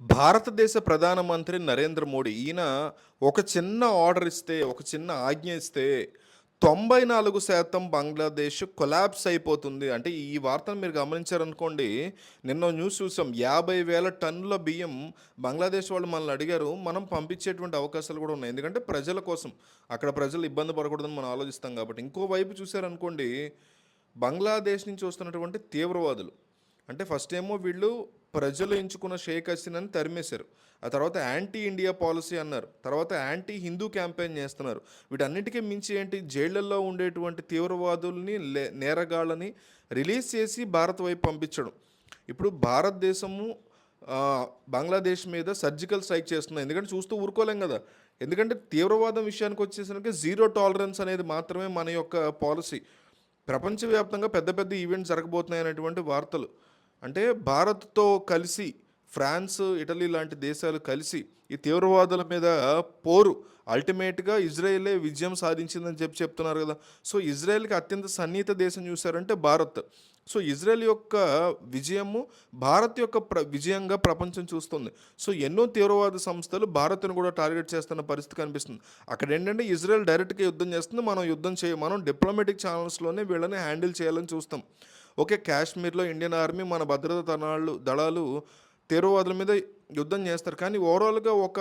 భారతదేశ ప్రధానమంత్రి నరేంద్ర మోడీ ఈయన ఒక చిన్న ఆర్డర్ ఇస్తే ఒక చిన్న ఆజ్ఞ ఇస్తే తొంభై నాలుగు శాతం బంగ్లాదేశ్ కొలాప్స్ అయిపోతుంది. అంటే ఈ వార్తను మీరు గమనించారనుకోండి నిన్న న్యూస్ చూసాం యాభై వేల టన్నుల బియ్యం బంగ్లాదేశ్ వాళ్ళు మనల్ని అడిగారు. మనం పంపించేటువంటి అవకాశాలు కూడా ఉన్నాయి. ఎందుకంటే ప్రజల కోసం అక్కడ ప్రజలు ఇబ్బంది పడకూడదని మనం ఆలోచిస్తాం కాబట్టి. ఇంకోవైపు చూసారనుకోండి బంగ్లాదేశ్ నుంచి వస్తున్నటువంటి తీవ్రవాదులు అంటే ఫస్ట్ ఏమో వీళ్ళు ప్రజలు ఎంచుకున్న షేక్ హసీనాని తరిమేశారు. ఆ తర్వాత యాంటీ ఇండియా పాలసీ అన్నారు. తర్వాత యాంటీ హిందూ క్యాంపెయిన్ చేస్తున్నారు. వీటన్నిటికీ మించి ఏంటి? జైళ్ళల్లో ఉండేటువంటి తీవ్రవాదుల్ని లే- నేరగాళ్ళని రిలీజ్ చేసి భారత్ వైపు పంపించడం. ఇప్పుడు భారతదేశము బంగ్లాదేశ్ మీద సర్జికల్ స్ట్రైక్ చేస్తున్నాయి ఎందుకంటే చూస్తూ ఊరుకోలేం కదా. ఎందుకంటే తీవ్రవాదం విషయానికి వచ్చేసరికి జీరో టాలరెన్స్ అనేది మాత్రమే మన యొక్క పాలసీ. ప్రపంచవ్యాప్తంగా పెద్ద పెద్ద ఈవెంట్స్ జరగబోతున్నాయి అనేటువంటి వార్తలు. అంటే భారత్తో కలిసి ఫ్రాన్స్ ఇటలీ లాంటి దేశాలు కలిసి ఈ తీవ్రవాదుల మీద పోరు. అల్టిమేట్గా ఇజ్రాయెలే విజయం సాధించిందని చెప్పి చెప్తున్నారు కదా. సో ఇజ్రాయెల్కి అత్యంత సన్నిహిత దేశం చూసారంటే భారత్. సో ఇజ్రాయెల్ యొక్క విజయము భారత్ యొక్క ప్ర విజయంగా ప్రపంచం చూస్తుంది. సో ఎన్నో తీవ్రవాద సంస్థలు భారత్ను కూడా టార్గెట్ చేస్తున్న పరిస్థితి కనిపిస్తుంది. అక్కడ ఏంటంటే ఇజ్రాయెల్ డైరెక్ట్గా యుద్ధం చేస్తుంది. మనం యుద్ధం చేయ మనం డిప్లొమాటిక్ ఛానల్స్లోనే వీళ్ళని హ్యాండిల్ చేయాలని చూస్తాం. ఓకే కాశ్మీర్లో ఇండియన్ ఆర్మీ మన భద్రతా దళాలు దళాలు తీవ్రవాదుల మీద యుద్ధం చేస్తారు. కానీ ఓవరాల్గా ఒక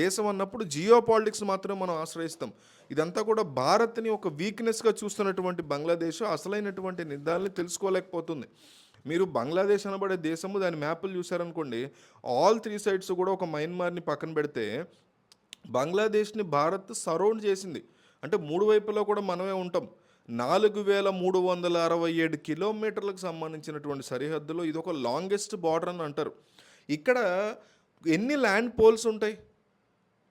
దేశం అన్నప్పుడు జియో పాలిటిక్స్ మాత్రమే మనం ఆశ్రయిస్తాం. ఇదంతా కూడా భారత్ని ఒక వీక్నెస్గా చూస్తున్నటువంటి బంగ్లాదేశ్ అసలైనటువంటి నిర్ధారణని తెలుసుకోలేకపోతుంది. మీరు బంగ్లాదేశ్ అనబడే దేశము దాని మ్యాప్లు చూసారనుకోండి ఆల్ త్రీ సైడ్స్ కూడా ఒక మయన్మార్ని పక్కన పెడితే బంగ్లాదేశ్ని భారత్ సరౌండ్ చేసింది. అంటే మూడు వైపులో కూడా మనమే ఉంటాం. నాలుగు వేల మూడు వందల అరవై ఏడు కిలోమీటర్లకు సంబంధించినటువంటి సరిహద్దులో ఇది ఒక లాంగెస్ట్ బార్డర్ అని అంటారు. ఇక్కడ ఎన్ని ల్యాండ్ పోల్స్ ఉంటాయి?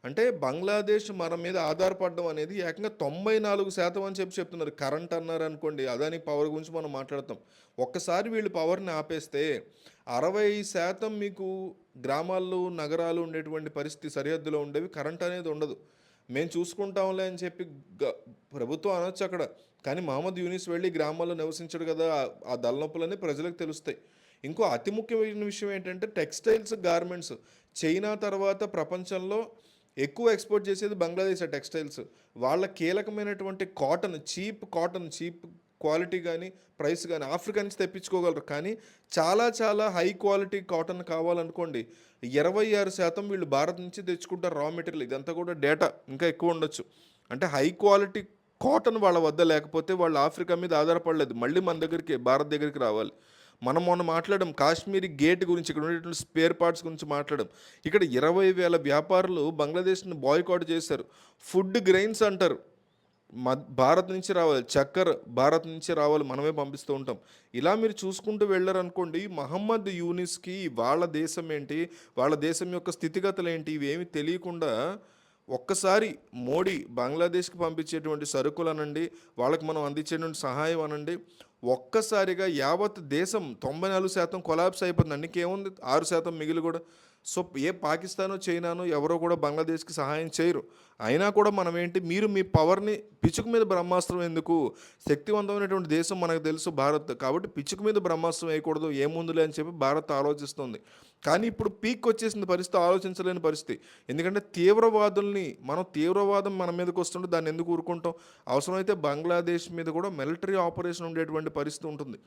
అంటే బంగ్లాదేశ్ మన మీద ఆధారపడడం అనేది ఏకంగా తొంభై నాలుగు శాతం అని చెప్పి చెప్తున్నారు. కరెంట్ అన్నారు అనుకోండి అదాని పవర్ గురించి మనం మాట్లాడతాం. ఒక్కసారి వీళ్ళు పవర్ని ఆపేస్తే అరవై శాతం మీకు గ్రామాల్లో నగరాలు ఉండేటువంటి పరిస్థితి సరిహద్దులో ఉండేవి కరెంట్ అనేది ఉండదు. మేము చూసుకుంటాంలే అని చెప్పి ప్రభుత్వం అనొచ్చు అక్కడ. కానీ మహమ్మద్ యూనిస్ వెళ్ళి గ్రామాల్లో నివసించడు కదా ఆ- ఆ దళనొప్పులన్నీ ప్రజలకు తెలుస్తాయి. ఇంకో అతి ముఖ్యమైన విషయం ఏంటంటే టెక్స్టైల్స్ గార్మెంట్స్. చైనా తర్వాత ప్రపంచంలో ఎక్కువ ఎక్స్పోర్ట్ చేసేది బంగ్లాదేశ్ టెక్స్టైల్స్. వాళ్ళ కీలకమైనటువంటి cotton cheap cotton cheap quality కానీ ప్రైస్ కానీ ఆఫ్రికా నుంచి తెప్పించుకోగలరు. కానీ చాలా చాలా హై క్వాలిటీ కాటన్ కావాలనుకోండి ఇరవై ఆరు శాతం వీళ్ళు భారత్ నుంచి తెచ్చుకుంటారు రా మెటీరియల్ ఇదంతా కూడా డేటా ఇంకా ఎక్కువ ఉండొచ్చు. అంటే హై క్వాలిటీ కాటన్ వాళ్ళ వద్ద లేకపోతే వాళ్ళు ఆఫ్రికా మీద ఆధారపడలేదు. మళ్ళీ మన దగ్గరికి భారత్ దగ్గరికి రావాలి. మనం మొన్న మాట్లాడడం కాశ్మీరీ గేట్ గురించి ఇక్కడ ఉండేటువంటి స్పేర్ పార్ట్స్ గురించి మాట్లాడడం ఇక్కడ ఇరవై వేల వ్యాపారులు బంగ్లాదేశ్ని బాయ్కాట్ చేశారు. ఫుడ్ గ్రెయిన్స్ అంటారు. భారత్ నుంచి రావాలి చక్కెర భారత్ నుంచి రావాలి మనమే పంపిస్తూ ఉంటాం. ఇలా మీరు చూసుకుంటూ వెళ్ళారనుకోండి మహమ్మద్ యూనిస్కి వాళ్ళ దేశం ఏంటి వాళ్ళ దేశం యొక్క స్థితిగతులు ఏంటి ఇవేమి తెలియకుండా ఒక్కసారి మోడీ బంగ్లాదేశ్కి పంపించేటువంటి సరుకులు అనండి వాళ్ళకి మనం అందించేటువంటి సహాయం అనండి ఒక్కసారిగా యావత్ దేశం తొంభై నాలుగు శాతం కొలాబ్స్ అయిపోతుంది. అందుకేముంది? ఆరు శాతం మిగిలి కూడా. సో ఏ పాకిస్తాను చైనాను ఎవరో కూడా బంగ్లాదేశ్కి సహాయం చేయరు. అయినా కూడా మనం ఏంటి? మీరు మీ పవర్ని పిచ్చుకు మీద బ్రహ్మాస్త్రం ఎందుకు? శక్తివంతమైనటువంటి దేశం మనకు తెలుసు భారత్. కాబట్టి పిచ్చుకు మీద బ్రహ్మాస్త్రం వేయకూడదు ఏముందులే అని చెప్పి భారత్ ఆలోచిస్తుంది. కానీ ఇప్పుడు పీక్ వచ్చేసిన పరిస్థితి ఆలోచించలేని పరిస్థితి. ఎందుకంటే తీవ్రవాదుల్ని మనం తీవ్రవాదం మన మీదకి వస్తుంటే దాన్ని ఎందుకు ఊరుకుంటాం? అవసరమైతే బంగ్లాదేశ్ మీద కూడా మిలిటరీ ఆపరేషన్ ఉండేటువంటి పరిస్థితి ఉంటుంది.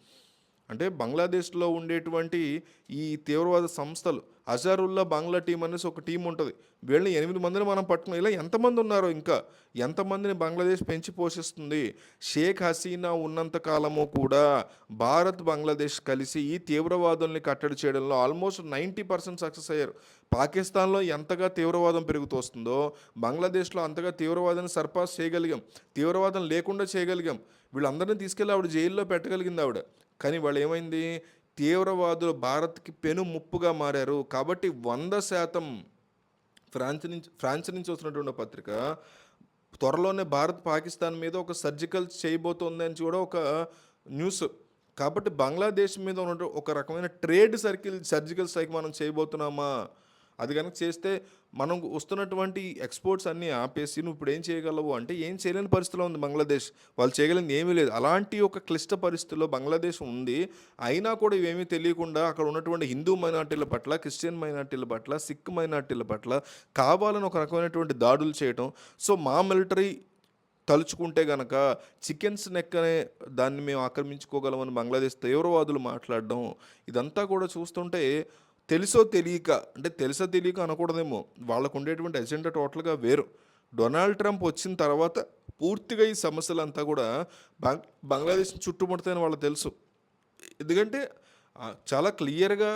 అంటే బంగ్లాదేశ్లో ఉండేటువంటి ఈ తీవ్రవాద సంస్థలు అజారుల్లా బంగ్లా టీం అనేసి ఒక టీం ఉంటుంది. వీళ్ళని ఎనిమిది మందిని మనం పట్టుకుని ఇలా ఎంతమంది ఉన్నారో ఇంకా? ఎంతమందిని బంగ్లాదేశ్ పెంచి పోషిస్తుంది? షేక్ హసీనా ఉన్నంత కాలము కూడా భారత్ బంగ్లాదేశ్ కలిసి ఈ తీవ్రవాదుల్ని కట్టడి చేయడంలో ఆల్మోస్ట్ నైంటీ పర్సెంట్ సక్సెస్ అయ్యారు. పాకిస్తాన్లో ఎంతగా తీవ్రవాదం పెరుగుతూ వస్తుందో బంగ్లాదేశ్లో అంతగా తీవ్రవాదాన్ని సర్పాస్ చేయగలిగాం. తీవ్రవాదం లేకుండా చేయగలిగాం. వీళ్ళందరినీ తీసుకెళ్ళి ఆవిడ జైల్లో పెట్టగలిగింది ఆవిడ. కానీ వాళ్ళు ఏమైంది? తీవ్రవాదులు భారత్కి పెను ముప్పుగా మారారు. కాబట్టి వంద శాతం ఫ్రాన్స్ నుంచి ఫ్రాన్స్ నుంచి వస్తున్నటువంటి పత్రిక త్వరలోనే భారత్ పాకిస్తాన్ మీద ఒక సర్జికల్ చేయబోతోంది అని కూడా ఒక న్యూస్. కాబట్టి బంగ్లాదేశ్ మీద ఉన్న ఒక రకమైన ట్రేడ్ సర్కిల్ సర్జికల్ స్ట్రైక్ మనం చేయబోతున్నామా? అది కనుక చేస్తే మనం వస్తున్నటువంటి ఎక్స్పోర్ట్స్ అన్నీ ఆపేసి నువ్వు ఇప్పుడు ఏం చేయగలవు? అంటే ఏం చేయలేని పరిస్థితిలో ఉంది బంగ్లాదేశ్. వాళ్ళు చేయగలిగింది ఏమీ లేదు. అలాంటి ఒక క్లిష్ట పరిస్థితుల్లో బంగ్లాదేశ్ ఉంది. అయినా కూడా ఇవేమీ తెలియకుండా అక్కడ ఉన్నటువంటి హిందూ మైనార్టీల పట్ల క్రిస్టియన్ మైనార్టీల పట్ల సిక్ మైనార్టీల పట్ల కావాలని ఒక రకమైనటువంటి దాడులు చేయటం. సో మా మిలిటరీ తలుచుకుంటే గనక చికెన్స్ నెక్కనే దాన్ని మేము ఆక్రమించుకోగలమని బంగ్లాదేశ్ తీవ్రవాదులు మాట్లాడడం ఇదంతా కూడా చూస్తుంటే తెలుసో తెలియక అంటే తెలుసో తెలియక అనకూడదేమో వాళ్ళకు ఉండేటువంటి ఎజెండా టోటల్గా వేరు. డొనాల్డ్ ట్రంప్ వచ్చిన తర్వాత పూర్తిగా ఈ సమస్యలంతా కూడా బంగ్ బంగ్లాదేశ్ చుట్టుముడతాయని వాళ్ళకి తెలుసు. ఎందుకంటే చాలా క్లియర్గా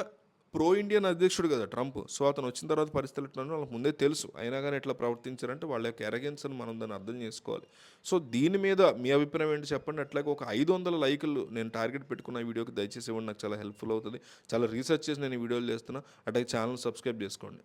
ప్రో ఇండియన్ అధ్యక్షుడు కదా ట్రంప్. సో అతను వచ్చిన తర్వాత పరిస్థితులు ఎట్లా వాళ్ళకి ముందే తెలుసు. అయినా కానీ ఎట్లా ప్రవర్తించారంటే వాళ్ళ యొక్క ఎరగెన్స్ అని మనం దాన్ని అర్థం చేసుకోవాలి. సో దీని మీద మీ అభిప్రాయం ఏంటి చెప్పండి. అట్లాగే ఒక ఐదు వందల లైకులు నేను టార్గెట్ పెట్టుకున్న వీడియోకి దయచేసి ఇవ్వండి. నాకు చాలా హెల్ప్ఫుల్ అవుతుంది. చాలా రీసెర్చ్ చేసి నేను వీడియోలు చేస్తున్నా. అట్లాగే ఛానల్ సబ్స్క్రైబ్ చేసుకోండి.